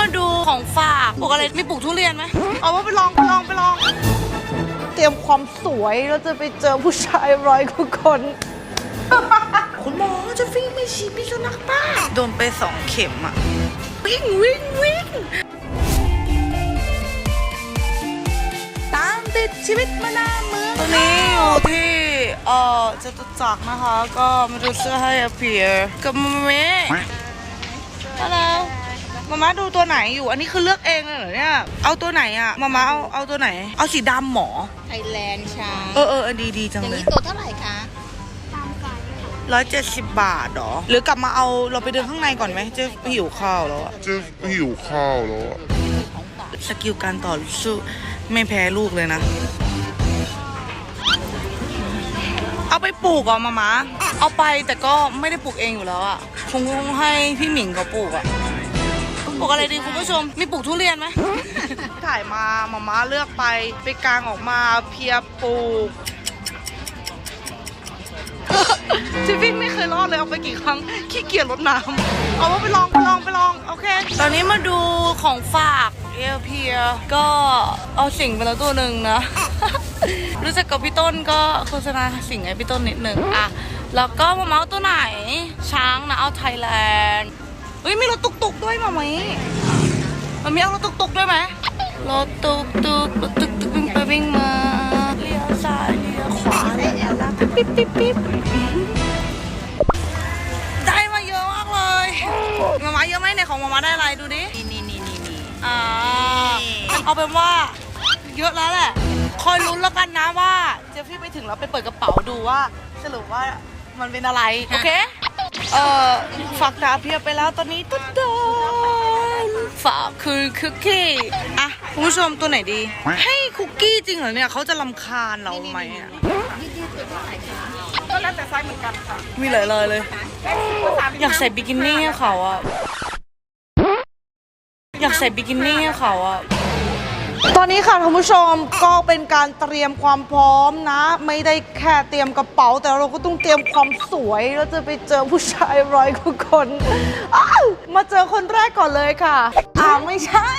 มาดูของฝากปลูกอะไรมีปลูกทุเรียนไหมเอาว่าไปลองไปลองไปลอง เตรียมความสวยแล้วจะไปเจอผู้ชายร้อยกว่าคน คุณหมอจะวิ่งไม่ฉีดพิษสุนัขบ้าโดนไปสองเข็มอะวิ่งวิ่งวิ่งตามติดชีวิตมาหน้าเมืองตอนนี้อยู่ที่เอ่อจตุจักรนะคะ ก็มาดูเสื้อให้อเพียกับมาเมฮัลโหล มาม่าดูตัวไหนอยู่ อันนี้คือเลือกเองเลยเหรอเนี่ย เอาตัวไหนอะมาม่าเอาเอาตัวไหน เอาสีดำหมอ ไทยแลนด์ชาเออเออเออดีดีจังอย่างเลยนี้ตัวเท่าไหร่คะร้อยเจ็ดสิบบาทเหรอ หรือกลับมาเอาเราไปเดินข้างในก่อนไหมเจะหิวข้าวแล้วอะจะหิวข้าวแล้วอะสกิลการต่อสู้ไม่แพ้ลูกเลยนะ เอาไปปลูกเหรอะมามาเอาไปแต่ก็ไม่ได้ปลูกเองอยู่แล้วอะคงให้พี่หมิงเขาปลูกอะ ปลูกอะไรดีคุณผู้ชม มีปลูกทุเรียนไหม ถ่ายมามาม่าเลือกไปไปกลางออกมาเพียปลูกจิวิ่งไม่เคยรอดเลยเอาไปกี่ครั้งขี้เกียจรดน้ำเอาว่าไปลองไปลองไปลองโอเค ตอนนี้มาดูของฝากเอลเพียก็เอาสิ่งไปแล้วตัวหนึ่งนะ รู้จักกับพี่ต้นก็โฆษณาสิ่งให้พี่ต้นนิดหนึ่งอะแล้วก็มาเมาส์ตัวไหน ช้างนะเอาไทยแลนด์ เฮ้ยมีรถตุกตุกๆด้วยมาไหมมันมีเอารถตุกตุกๆด้วยไหมรถตุกตุกรถตุกตุกวิ่งไปวิ่งมาเลี้ยวซ้ายเลี้ยวขวาแล้วนะปิ๊บปิ๊บปิ๊บได้มาเยอะมากเลยมามาเยอะไหมเนี่ยของมามาได้อะไรดูดินี่นี่นี่นี่นี่อ่าเอาเป็นว่าเยอะแล้วแหละคอยลุ้นแล้วกันนะว่าเจฟฟี่ไปถึงแล้วไปเปิดกระเป๋าดูว่าสรุปว่ามันเป็นอะไร โอเค เอ่อฝากดาเพียไปแล้วตอนนี้ตุ๊ดดนฝากคือคุกกี้อะคุณผู้ชมตัวไหนดี ให้คุกกี้จริงเหรอเนี่ยเขาจะลำคาญเราไหมอะก็แล้วแต่ไซส์เหมือนกันค่ะมีหลายเลยเลย อยากใส่บิกินี่ให้เขาอะอยากใส่บิกินี่ให้เขาอะ ตอนนี้ค่ะท่านผู้ชมก็เป็นการเตรียมความพร้อมนะ ไม่ได้แค่เตรียมกระเป๋า แต่เราก็ต้องเตรียมความสวยแล้วจะไปเจอผู้ชายร้อยกว่าคนอ้าวมาเจอคนแรกก่อนเลยค่ะอ้าไม่ใช่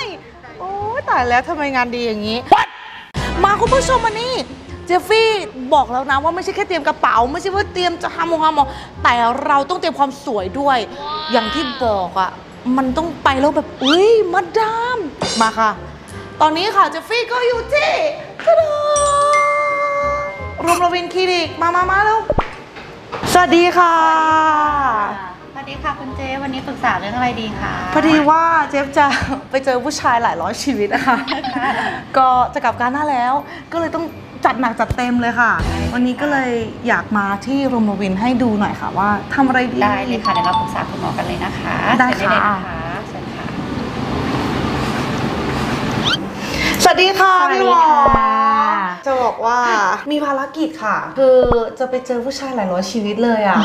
โอ้ตายแล้วทำไมงานดีอย่างนี้ มาคุณผู้ชมมานี่เจฟฟี่บอกแล้วนะว่าไม่ใช่แค่เตรียมกระเป๋า ไม่ใช่ว่าเตรียมจะฮามงฮามอแต่เราต้องเตรียมความสวยด้วย อย่างที่บอกอะ่ะมันต้องไปแล้วแบบอุ้ยมาดามมาค่ะ ตอนนี้ค่ะเจฟฟี่ก็อยู่ที่ตะดารวมรวินคลินิก มามามาแล้วสวัสดีค่ะ สวัสดีค่ะคุณเจ วันนี้ปรึกษาเรื่องอะไรดีคะพอดีว่าเจฟจะไปเจอผู้ชายหลายร้อยชีวิตอะค่ะก็จะกลับการหน้าแล้ว ก็เลยต้องจัดหนักจัดเต็มเลยค่ะ วันนี้ก็เลยอยากมาที่โรมวินให้ดูหน่อยค่ะว่าทำอะไรดี ได้เลยค่ะเดี๋ยวเราปรึกษาคุณหมอกันเลยนะคะได้เชิญเลยค่ะนะคะเชิญค่ะ สวัสดีค่ะสวัสดีพี่หมอค่ะ จะบอกว่ามีภารกิจค่ะ คือจะไปเจอผู้ชายหลายร้อยชีวิตเลยอะ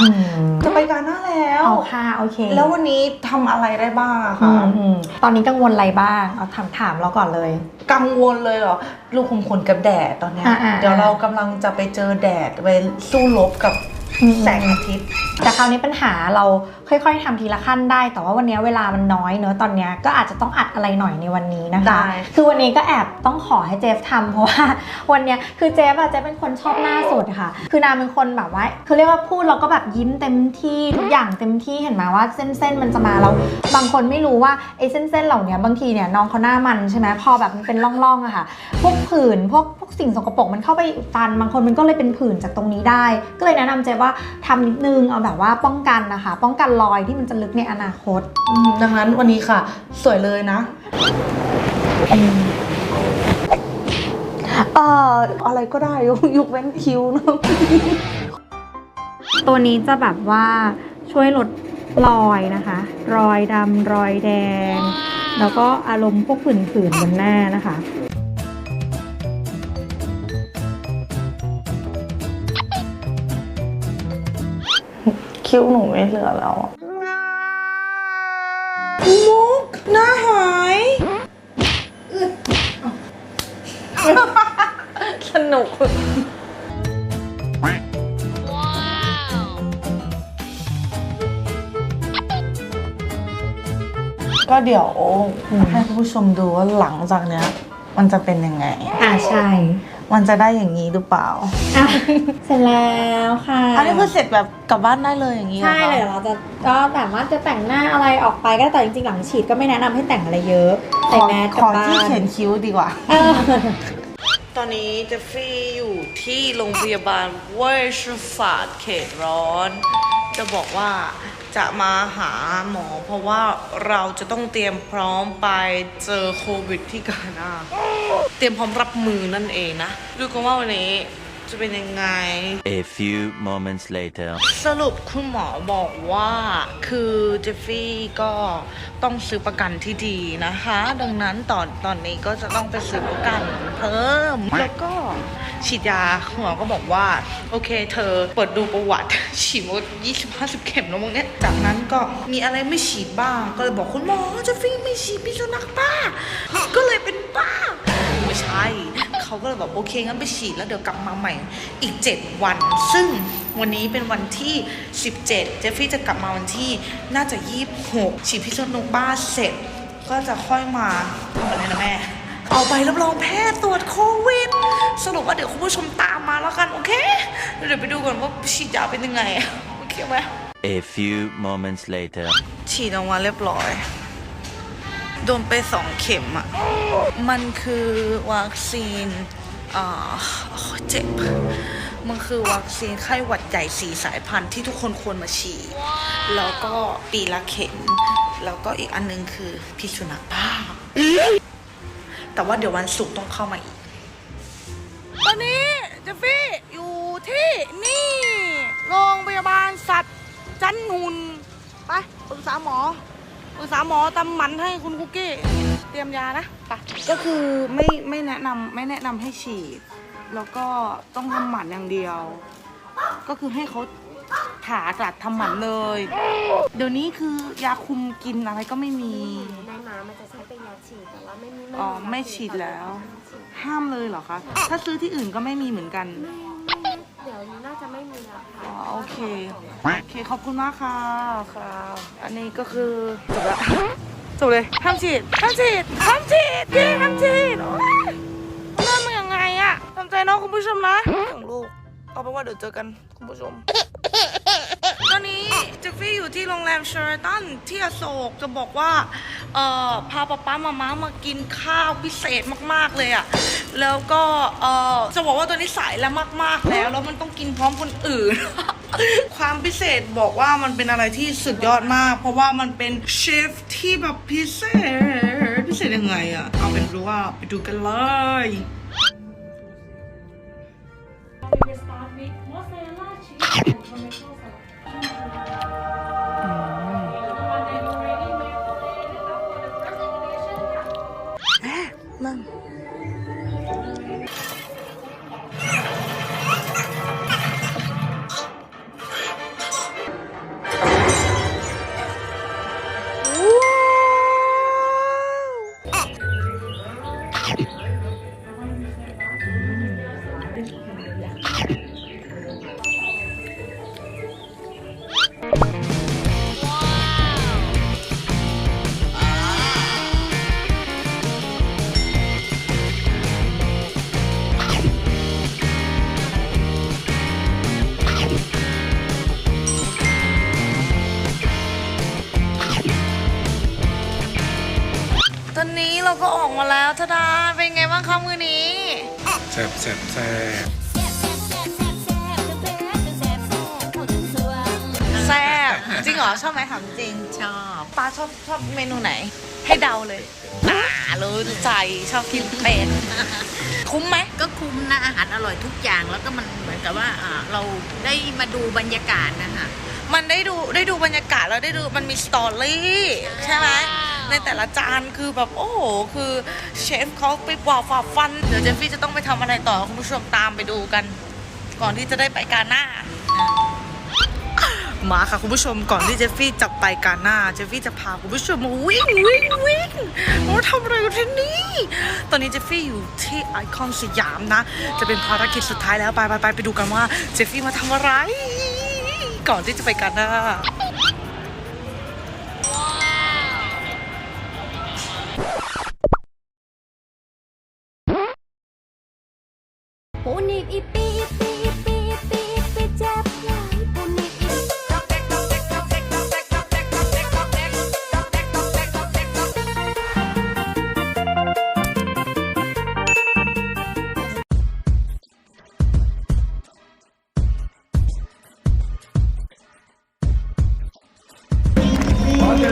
จะไปการหน้าแล้ว เอาค่ะโอเคแล้ววันนี้ทำอะไรได้บ้างอะอืคะมอืมตอนนี้กังวลอะไรบ้าง เอาถามถามเราก่อนเลย กังวลเลยเหรอ ลูกคุมขนกับแดดตอนเนี้ย อ่าๆๆเดี๋ยวเรากำลังจะไปเจอแดด ไปสู้รบกับอืมแสงอาทิตย์ แต่คราวนี้ปัญหาเรา ค่อยๆทำทีละขั้นได้ แต่ว่าวันนี้เวลามันน้อยเนอะตอนเนี้ยก็อาจจะต้องอัดอะไรหน่อยในวันนี้นะคะได้คือวันนี้ก็แอบต้องขอให้เจฟทำเพราะว่าวันเนี้ยคือเจฟอะเจฟเป็นคนชอบหน้าสดค่ะ คือนางเป็นคนแบบว่าคือเรียกว่าพูดเราก็แบบยิ้มเต็มที่ทุกอย่างเต็มที่เห็นไหมว่าเส้นๆมันจะมาแล้วบางคนไม่รู้ว่าไอ้เส้นๆเหล่าเนี้ยบางทีเนี่ยน้องเขาหน้ามันใช่ไหมพอแบบมันเป็นร่องๆอะค่ะ พวกผื่นพวกพวกสิ่งสกปรกมันเข้าไปอุดตันบางคนมันก็เลยเป็นผื่นจากตรงนี้ได้ ก็เลยแนะนำเจฟว่าทำนิดนึงเอาแบบว่าป้องกันนะคะ ป้องกันรอยที่มันจะลึกในอนาคต อืมดังนั้นวันนี้ค่ะ สวยเลยนะ เอ่ออะไรก็ได้ ยกเว้นคิ้วนะตัวนี้จะแบบว่าช่วยลดรอยนะคะ รอยดำรอยแดง แล้วก็อารมณ์พวกผื่นๆบนหน้านะคะ คิ้วหนูไม่เหลือแล้วอะมุกหน้าหายสนุกโก็เดี๋ยวให้คุณผู้ชมดูว่าหลังจากเนี้ย มันจะเป็นยังไง อ่าใช่ มันจะได้อย่างนี้หรือเปล่า อะเสร็จแล้วค่ะ อันนี้คือเสร็จแบบกลับบ้านได้เลยอย่างนี้หรอใช่คะ เลยเราจะก็แบบว่าจะแต่งหน้าอะไรออกไปก็ได้แต่จริงๆหลังฉีดก็ไม่แนะนำให้แต่งอะไรเยอะขใส่อแมสขกลับอบ้าที่นเขียนคิ้วดีกว่า เออตอนนี้เจฟฟี่อยู่ที่โรงพยาบาลเวชศาสตร์เขตร้อน จะบอกว่าจะมาหาหมอ เพราะว่าเราจะต้องเตรียมพร้อมไปเจอโควิดที่กานาเตรียมพร้อมรับมือนั่นเองนะดูกันว่าวันนี้ จะเป็นยังไง A few moments later. สรุปคุณหมอบอกว่าคือเจฟฟี่ก็ต้องซื้อประกันที่ดีนะคะ ดังนั้นตอนตอนนี้ก็จะต้องไปซื้อประกันเพิ่ม แล้วก็ฉีดยาคุณหมอก็บอกว่า โอเคเธอเปิดดูประวัติ ฉีดมายี่สิบห้าสิบเข็มแล้วมั้งเนี่ยจากนั้นก็มีอะไรไม่ฉีดบ้าง ก็เลยบอกคุณหมอเจฟฟี่ไม่ฉีดพิษสุนัขบ้าก็เลยเป็นบ้าไม่ใช่ เขาก็เลยบอกโอเคงั้นไปฉีดแล้วเดี๋ยวกลับมาใหม่อีก 7 วัน ซึ่งวันนี้เป็นวันที่ 17 เจฟฟี่จะกลับมาวันที่น่าจะ 26 ฉีดพิษณุบ้าเสร็จ ก็จะค่อยมาทำอะไรนะแม่เอาใบรับรองแพทย์ตรวจโควิด สรุปว่าเดี๋ยวคุณผู้ชมตามมาแล้วกัน โอเค เดี๋ยวไปดูก่อนว่าฉีดยาเป็นยังไง โอเคไหม A few moments later. ฉีดออกมาเรียบร้อย โดนไปสองเข็มอะมันคือวัคซีนอ่าเจ็บ มันคือวัคซีนไข้หวัดใหญ่สี่สายพันธุ์ที่ทุกคนควรมาฉีด แล้วก็ปีละเข็ม แล้วก็อีกอันนึงคือพิษสุนัขบ้า แต่ว่าเดี๋ยววันศุกร์ต้องเข้ามาอีก ตอนนี้เจฟฟี่อยู่ที่นี่ โรงพยาบาลสัตว์จันหุนไปปรึกษาหมอ ปรึกษาหมอตำหมันให้คุณคุกกี้ เตรียมยานะไปก็คือไม่ไม่แนะนำไม่แนะนำให้ฉีด แล้วก็ต้องทำหมันอย่างเดียว ก็คือให้เขาผ่าตัดทำหมันเลย เดี๋ยวนี้คือยาคุมกินอะไรก็ไม่มี ในหมามันจะใช้เป็นยาฉีดแต่ว่าไม่มีอ๋อไม่ฉีดแล้ว ห้ามเลยเหรอคะ ถ้าซื้อที่อื่นก็ไม่มีเหมือนกันเดี๋ยวนี้น่าจะ ไม่มีแล้วค่ะ อ๋อโอเค โอเค ขอบคุณมากค่ะค่ะ อันนี้ก็คือจบละ จบเลยห้ามฉีดห้ามฉีดห้ามฉีดพี่ห้ามฉีดโอ๊ยเริ่มมันยังไงอะทำใจเนาะคุณผู้ชมนะของลูกเอาเป็นว่าเดี๋ยวเจอกันคุณผู้ชม ตอนนี้เจฟฟี่อยู่ที่โรงแรมเชอร์ตันที่อโศกจะบอกว่า เอ่อพาป๊าป๊ามาม้ามากินข้าวพิเศษมากๆเลยอะแล้วก็เอ่อจะบอกว่าตัวนี้สายแล้วมาก ๆ แล้วแล้วมันต้องกินพร้อมคนอื่น ความพิเศษบอกว่ามันเป็นอะไรที่สุดยอดมาก เพราะว่ามันเป็นเชฟที่แบบพิเศษพิเศษยังไงอะเอาเป็นรู้ว่าไปดูกันเลย แล้วทดาเป็นไงบ้างคะมือนี้แซ่บแซ่บแซ่บแซ่บจริงเหรอชอบไหมถามจริงชอบป้าชอบชอบเมนูไหน ให้เดาเลยอ่ารู้ใจชอบกินเป็ดคุ้มไหมก็คุ้มนะอาหารอร่อยทุกอย่างแล้วก็มันเหมือนกับว่าอ่าเราได้มาดูบรรยากาศนะคะมันได้ดูได้ดูบรรยากาศแล้วได้ดูมันมีสตอรี่ใช่ไหม ในแต่ละจานคือแบบโอ้โหคือเชฟเขาไปกว่าฝ่าฟัน เดี๋ยวเจฟฟี่จะต้องไปทำอะไรต่อคุณผู้ชมตามไปดูกัน ก่อนที่จะได้ไปกาหน้ามาค่ะคุณผู้ชมก่อนที่เจฟฟี่จะไปกาหน้าเจฟฟี่จะพาคุณผู้ชมมาวิ่งวิ่งวิ่งว่าทำอะไรกันที่นี่ตอนนี้เจฟฟี่อยู่ที่ไอคอนสยามนะ จะเป็นภารกิจสุดท้ายแล้วไปไปไปไปดูกันว่าเจฟฟี่มาทำอะไร ก่อนที่จะไปกาหน้า que